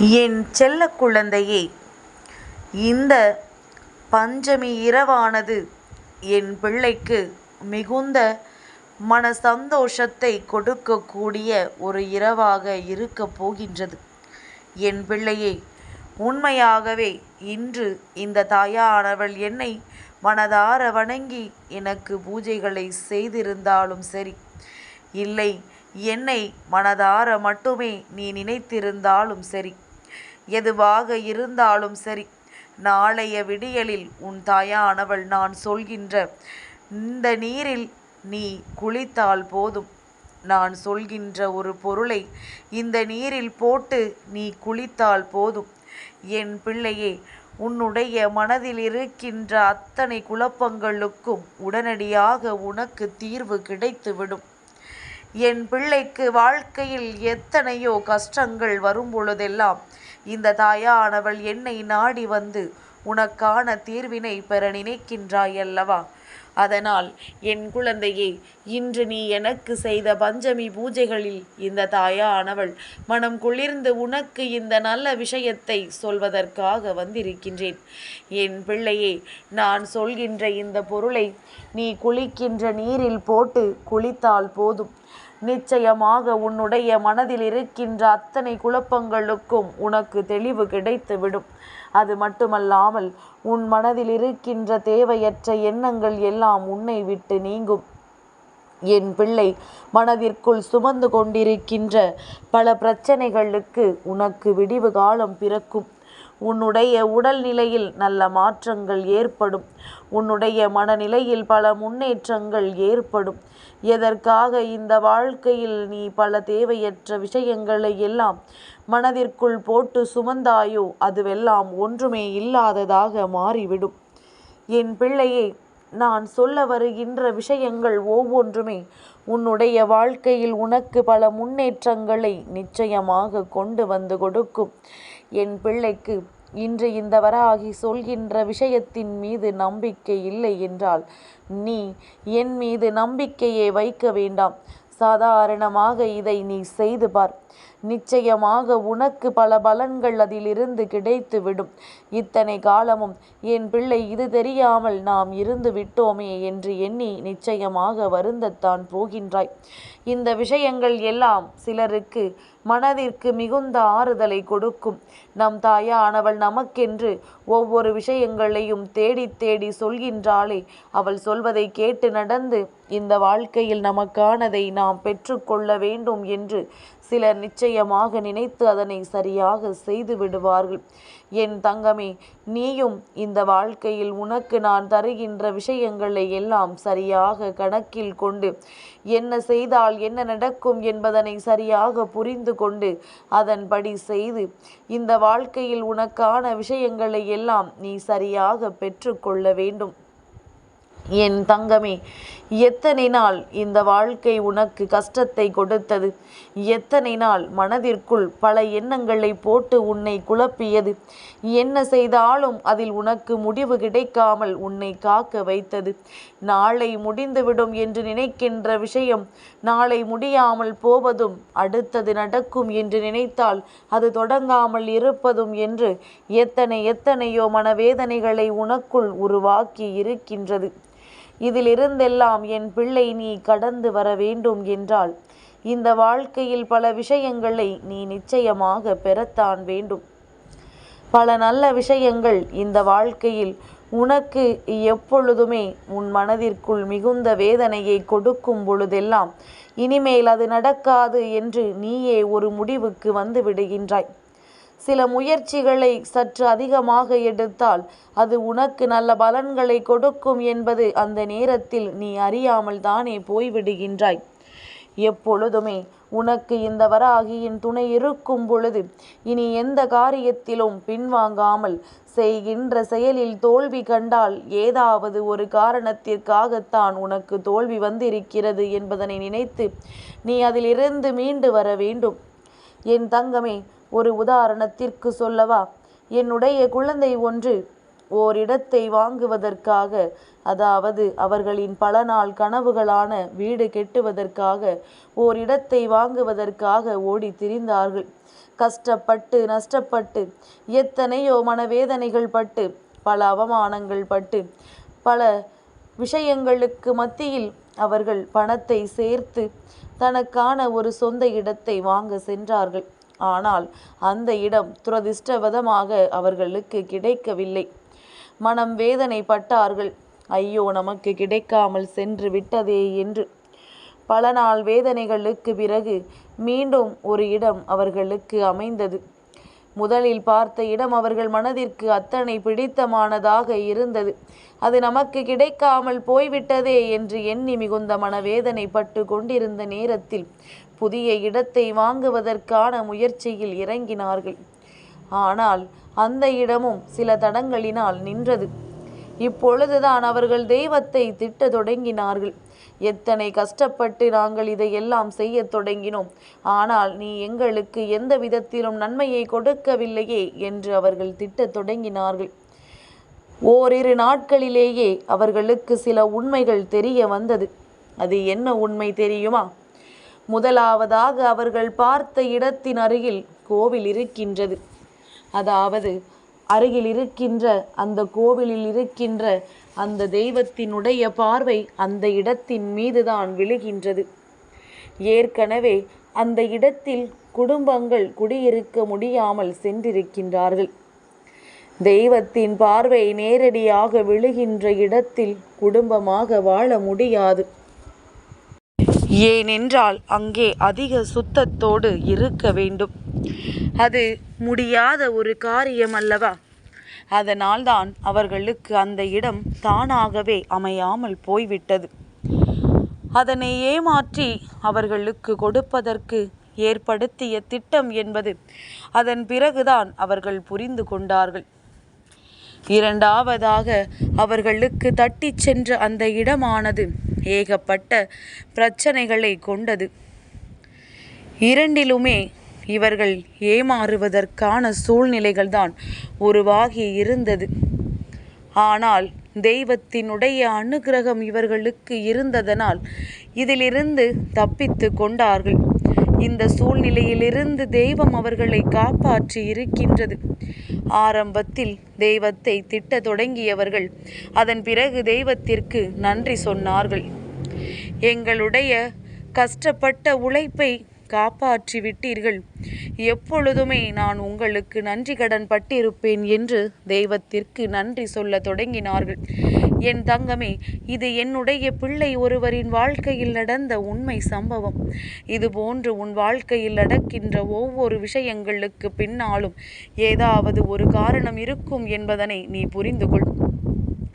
என் செல்ல குழந்தையே இந்த பஞ்சமி இரவானது என் பிள்ளைக்கு மிகுந்த மன சந்தோஷத்தை கொடுக்கக்கூடிய ஒரு இரவாக இருக்கப் போகின்றது. என் பிள்ளையே உண்மையாகவே இன்று இந்த தாயானவள் என்னை மனதார வணங்கி எனக்கு பூஜைகளை செய்திருந்தாலும் சரி இல்லை என்னை மனதார மட்டுமே நீ நினைத்திருந்தாலும் சரி எதுவாக இருந்தாலும் சரி. நாளைய விடியலில் உன் தாயானவள் நான் சொல்கின்ற இந்த நீரில் நீ குளித்தால் போதும். நான் சொல்கின்ற ஒரு பொருளை இந்த நீரில் போட்டு நீ குளித்தால் போதும். என் பிள்ளையே உன்னுடைய மனதில் இருக்கின்ற அத்தனை குழப்பங்களுக்கும் உடனடியாக உனக்கு தீர்வு கிடைத்துவிடும். என் பிள்ளைக்கு வாழ்க்கையில் எத்தனையோ கஷ்டங்கள் வரும் பொழுதெல்லாம் இந்த தாயானவள் என்னை நாடி வந்து உனக்கான தீர்வினை பெற நினைக்கின்றாய் அல்லவா அதனால் என் குழந்தையே இன்று நீ எனக்கு செய்த பஞ்சமி பூஜைகளில் இந்த தாயானவள் மனம் குளிர்ந்து உனக்கு இந்த நல்ல விஷயத்தை சொல்வதற்காக வந்திருக்கின்றேன். என் பிள்ளையே நான் சொல்கின்ற இந்த பொருளை நீ குளிக்கின்ற நீரில் போட்டு குளித்தால் போதும். நிச்சயமாக உன்னுடைய மனதில் இருக்கின்ற அத்தனை குழப்பங்களுக்கும் உனக்கு தெளிவு கிடைத்துவிடும். அது மட்டுமல்லாமல் உன் மனதில் இருக்கின்ற தேவையற்ற எண்ணங்கள் எல்லாம் உன்னை விட்டு நீங்கும். என் பிள்ளை மனதிற்குள் சுமந்து கொண்டிருக்கின்ற பல பிரச்சனைகளுக்கு உனக்கு விடிவு காலம் பிறக்கும். உன்னுடைய உடல்நிலையில் நல்ல மாற்றங்கள் ஏற்படும். உன்னுடைய மனநிலையில் பல முன்னேற்றங்கள் ஏற்படும். எதற்காக இந்த வாழ்க்கையில் நீ பல தேவையற்ற விஷயங்களை எல்லாம் மனதிற்குள் போட்டு சுமந்தாயோ அதுவெல்லாம் ஒன்றுமே இல்லாததாக மாறிவிடும். என் பிள்ளையை நான் சொல்ல வருகின்ற விஷயங்கள் ஒவ்வொன்றுமே உன்னுடைய வாழ்க்கையில் உனக்கு பல முன்னேற்றங்களை நிச்சயமாக கொண்டு வந்து கொடுக்கும். என் பிள்ளைக்கு இன்று இந்த வராகி சொல்கின்ற விஷயத்தின் மீது நம்பிக்கை இல்லை என்றால் நீ என் மீது நம்பிக்கையை வைக்க வேண்டாம். சாதாரணமாக இதை நீ செய்து பார். நிச்சயமாக உனக்கு பல பலன்கள் அதிலிருந்து கிடைத்துவிடும். இத்தனை காலமும் என் பிள்ளை இது தெரியாமல் நாம் இருந்து விட்டோமே என்று எண்ணி நிச்சயமாக வருந்தத்தான் போகின்றாய். இந்த விஷயங்கள் எல்லாம் சிலருக்கு மனதிற்கு மிகுந்த ஆறுதலை கொடுக்கும். நம் தாயானவள் நமக்கென்று ஒவ்வொரு விஷயங்களையும் தேடி தேடி சொல்கின்றாளே. அவள் சொல்வதை கேட்டு நடந்து இந்த வாழ்க்கையில் நமக்கானதை நாம் பெற்றுக்கொள்ள வேண்டும் என்று சிலர் நிச்சயமாக நினைத்து அதனை சரியாக செய்து விடுவார்கள். என் தங்கமே நீயும் இந்த வாழ்க்கையில் உனக்கு நான் தருகின்ற விஷயங்களை எல்லாம் சரியாக கணக்கில் கொண்டு என்ன செய்தால் என்ன நடக்கும் என்பதனை சரியாக புரிந்து கொண்டு அதன்படி செய்து இந்த வாழ்க்கையில் உனக்கான விஷயங்களை எல்லாம் நீ சரியாக பெற்றுக்கொள்ள வேண்டும். என் தங்கமே எத்தனை நாள் இந்த வாழ்க்கை உனக்கு கஷ்டத்தை கொடுத்தது? எத்தனை நாள் மனதிற்குள் பல எண்ணங்களை போட்டு உன்னை குழப்பியது? என்ன செய்தாலும் அதில் உனக்கு முடிவு கிடைக்காமல் உன்னை காக்க வைத்தது. நாளை முடிந்துவிடும் என்று நினைக்கின்ற விஷயம் நாளை முடியாமல் போவதும் அடுத்தது நடக்கும் என்று நினைத்தால் அது தொடங்காமல் இருப்பதும் என்று எத்தனை எத்தனையோ மனவேதனைகளை உனக்குள் உருவாக்கி இருக்கின்றது. இதிலிருந்தெல்லாம் என் பிள்ளை நீ கடந்து வர வேண்டும் என்றால் இந்த வாழ்க்கையில் பல விஷயங்களை நீ நிச்சயமாக பெறத்தான் வேண்டும். பல நல்ல விஷயங்கள் இந்த வாழ்க்கையில் உனக்கு எப்பொழுதுமே உன் மனதிற்குள் மிகுந்த வேதனையை கொடுக்கும் பொழுதெல்லாம் இனிமேல் அது நடக்காது என்று நீயே ஒரு முடிவுக்கு வந்து விடுகின்றாய். சில முயற்சிகளை சற்று அதிகமாக எடுத்தால் அது உனக்கு நல்ல பலன்களை கொடுக்கும் என்பது அந்த நேரத்தில் நீ அறியாமல் தானே போய்விடுகின்றாய். எப்பொழுதுமே உனக்கு இந்த வராகியின் துணை இருக்கும் பொழுது இனி எந்த காரியத்திலும் பின்வாங்காமல் செய்கின்ற செயலில் தோல்வி கண்டால் ஏதாவது ஒரு காரணத்திற்காகத்தான் உனக்கு தோல்வி வந்திருக்கிறது என்பதனை நினைத்து நீ அதிலிருந்து மீண்டு வர வேண்டும். என் தங்கமே ஒரு உதாரணத்திற்கு சொல்லவா? என்னுடைய குழந்தை ஒன்று ஓரிடத்தை வாங்குவதற்காக அதாவது அவர்களின் பல நாள் கனவுகளான வீடு கெட்டுவதற்காக ஓரிடத்தை வாங்குவதற்காக ஓடி திரிந்தார்கள். கஷ்டப்பட்டு நஷ்டப்பட்டு எத்தனையோ மனவேதனைகள் பட்டு பல அவமானங்கள் பட்டு பல விஷயங்களுக்கு மத்தியில் அவர்கள் பணத்தை சேர்த்து தனக்கான ஒரு சொந்த இடத்தை வாங்க சென்றார்கள். ஆனால் அந்த இடம் துரதிர்ஷ்டவதமாக அவர்களுக்கு கிடைக்கவில்லை. மனம் வேதனை பட்டார்கள் ஐயோ நமக்கு கிடைக்காமல் சென்று விட்டதே என்று. பல நாள் வேதனைகளுக்கு பிறகு மீண்டும் ஒரு இடம் அவர்களுக்கு அமைந்தது. முதலில் பார்த்த இடம் அவர்கள் மனதிற்கு அத்தனை பிடித்தமானதாக இருந்தது. அது நமக்கு கிடைக்காமல் போய்விட்டதே என்று எண்ணி மிகுந்த மனவேதனை பட்டு கொண்டிருந்த நேரத்தில் புதிய இடத்தை வாங்குவதற்கான முயற்சியில் இறங்கினார்கள். ஆனால் அந்த இடமும் சில தடங்களினால் நின்றது. இப்பொழுதுதான் அவர்கள் தெய்வத்தை திட்டத் தொடங்கினார்கள். எத்தனை கஷ்டப்பட்டு நாங்கள் இதையெல்லாம் செய்யத் தொடங்கினோம். ஆனால் நீ எங்களுக்கு எந்த விதத்திலும் நன்மையை கொடுக்கவில்லையே என்று அவர்கள் திட்டத் தொடங்கினார்கள். ஓரிரு நாட்களிலேயே அவர்களுக்கு சில உண்மைகள் தெரிய வந்தது. அது என்ன உண்மை தெரியுமா? முதலாவதாக அவர்கள் பார்த்த இடத்தின் அருகில் கோவில் இருக்கின்றது. அதாவது அருகில் இருக்கின்ற அந்த கோவிலில் இருக்கின்ற அந்த தெய்வத்தினுடைய பார்வை அந்த இடத்தின் மீதுதான் விழுகின்றது. ஏற்கனவே அந்த இடத்தில் குடும்பங்கள் குடியிருக்க முடியாமல் சென்றிருக்கின்றார்கள். தெய்வத்தின் பார்வை நேரடியாக விழுகின்ற இடத்தில் குடும்பமாக வாழ முடியாது. ஏனென்றால் அங்கே அதிக சுத்தத்தோடு இருக்க வேண்டும். அது முடியாத ஒரு காரியம் அல்லவா அதனால்தான் அவர்களுக்கு அந்த இடம் தானாகவே அமையாமல் போய்விட்டது. அதனை ஏமாற்றி அவர்களுக்கு கொடுப்பதற்கு ஏற்படுத்திய திட்டம் என்பது அதன் பிறகுதான் அவர்கள் புரிந்து கொண்டார்கள். இரண்டாவதாக அவர்களுக்கு தட்டிச் சென்ற அந்த இடமானது ஏகப்பட்ட பிரச்சனைகளை கொண்டது. இரண்டிலுமே இவர்கள் ஏமாறுவதற்கான சூழ்நிலைகள்தான் உருவாகி இருந்தது. ஆனால் தெய்வத்தினுடைய அனுக்கிரகம் இவர்களுக்கு இருந்ததனால் இதிலிருந்து தப்பித்து கொண்டார்கள். இந்த சூழ்நிலையிலிருந்து தெய்வம் அவர்களை காப்பாற்றி இருக்கின்றது. ஆரம்பத்தில் தெய்வத்தை திட்டத் தொடங்கியவர்கள் அதன் பிறகு தெய்வத்திற்கு நன்றி சொன்னார்கள். எங்களுடைய கஷ்டப்பட்ட உழைப்பை காப்பாற்றி விட்டீர்கள் எப்பொழுதுமே நான் உங்களுக்கு நன்றி கடன் பட்டிருப்பேன் என்று தெய்வத்திற்கு நன்றி சொல்ல தொடங்கினார்கள். என் தங்கமே இது என்னுடைய பிள்ளை ஒருவரின் வாழ்க்கையில் நடந்த உண்மை சம்பவம். இது போன்று உன் வாழ்க்கையில் நடக்கின்ற ஒவ்வொரு விஷயங்களுக்கு பின்னாலும் ஏதாவது ஒரு காரணம் இருக்கும் என்பதனை நீ புரிந்து கொள்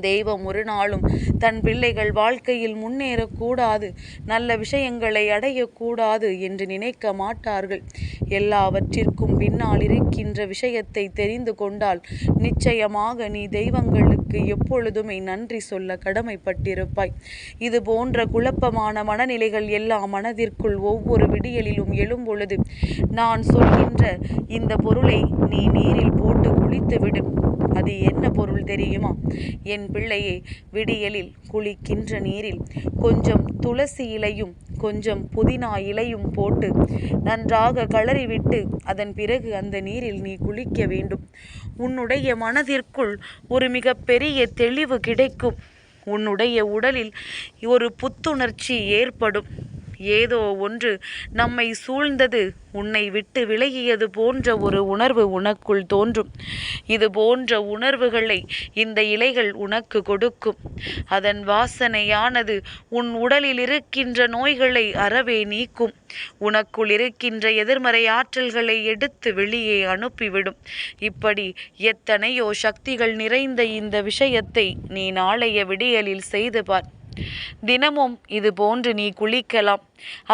தெய்வம் ஒரு நாளும் தன் பிள்ளைகள் வாழ்க்கையில் முன்னேறக்கூடாது. நல்ல விஷயங்களை அடையக்கூடாது என்று நினைக்க மாட்டார்கள். எல்லாவற்றிற்கும் பின்னால் இருக்கின்ற விஷயத்தை தெரிந்து கொண்டால் நிச்சயமாக நீ தெய்வங்களுக்கு எப்பொழுதுமே நன்றி சொல்ல கடமைப்பட்டிருப்பாய். இது போன்ற குழப்பமான மனநிலைகள் எல்லா மனதிற்குள் ஒவ்வொரு விடியலிலும் எழும்பொழுது நான் சொல்கின்ற இந்த பொருளை நீ நீரில் போட்டு குளித்துவிடும் அது என்ன பொருள் தெரியுமா? என் பிள்ளையே விடியலில் குளிக்கின்ற நீரில் கொஞ்சம் துளசி இலையும் கொஞ்சம் புதினா இலையும் போட்டு நன்றாக கலறிவிட்டு அதன் பிறகு அந்த நீரில் நீ குளிக்க வேண்டும். உன்னுடைய மனதிற்குள் ஒரு மிகப்பெரிய தெளிவு கிடைக்கும். உன்னுடைய உடலில் ஒரு புத்துணர்ச்சி ஏற்படும். ஏதோ ஒன்று நம்மை சூழ்ந்தது உன்னை விட்டு விலகியது போன்ற ஒரு உணர்வு உனக்குள் தோன்றும். இது போன்ற உணர்வுகளை இந்த இலைகள் உனக்கு கொடுக்கும். அதன் வாசனையானது உன் உடலில் இருக்கின்ற நோய்களை அறவே நீக்கும். உனக்குள் இருக்கின்ற எதிர்மறை ஆற்றல்களை எடுத்து வெளியே அனுப்பிவிடும். இப்படி எத்தனையோ சக்திகள் நிறைந்த இந்த விஷயத்தை நீ நாளைய விடியலில் செய்து பார். தினமும் இது போன்று நீ குளிக்கலாம்.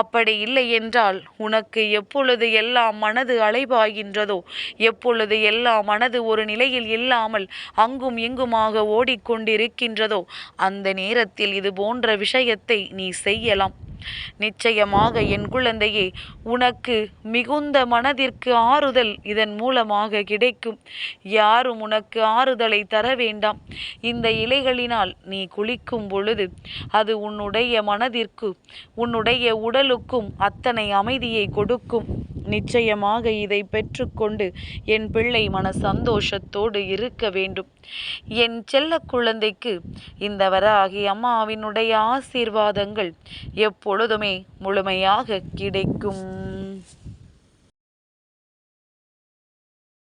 அப்படி இல்லை என்றால் உனக்கு எப்பொழுது எல்லாம் மனது அலைபாகின்றதோ எப்பொழுது எல்லாம் மனது ஒரு நிலையில் இல்லாமல் அங்கும் இங்குமாக ஓடிக்கொண்டிருக்கின்றதோ அந்த நேரத்தில் இது போன்ற விஷயத்தை நீ செய்யலாம். நிச்சயமாக என் குழந்தையே உனக்கு மிகுந்த மனதிற்கு ஆறுதல் இதன் மூலமாக கிடைக்கும். யாரும் உனக்கு ஆறுதலை தர வேண்டாம். இந்த இலைகளினால் நீ குளிக்கும் பொழுது அது உன்னுடைய மனதிற்கு உன்னுடைய உடலுக்கும் அத்தனை அமைதியை கொடுக்கும். நிச்சயமாக இதை பெற்றுக்கொண்டு என் பிள்ளை மன சந்தோஷத்தோடு இருக்க வேண்டும். என் செல்ல குழந்தைக்கு இந்த வராகி அம்மாவினுடைய ஆசீர்வாதங்கள் எப்பொழுதுமே முழுமையாக கிடைக்கும்.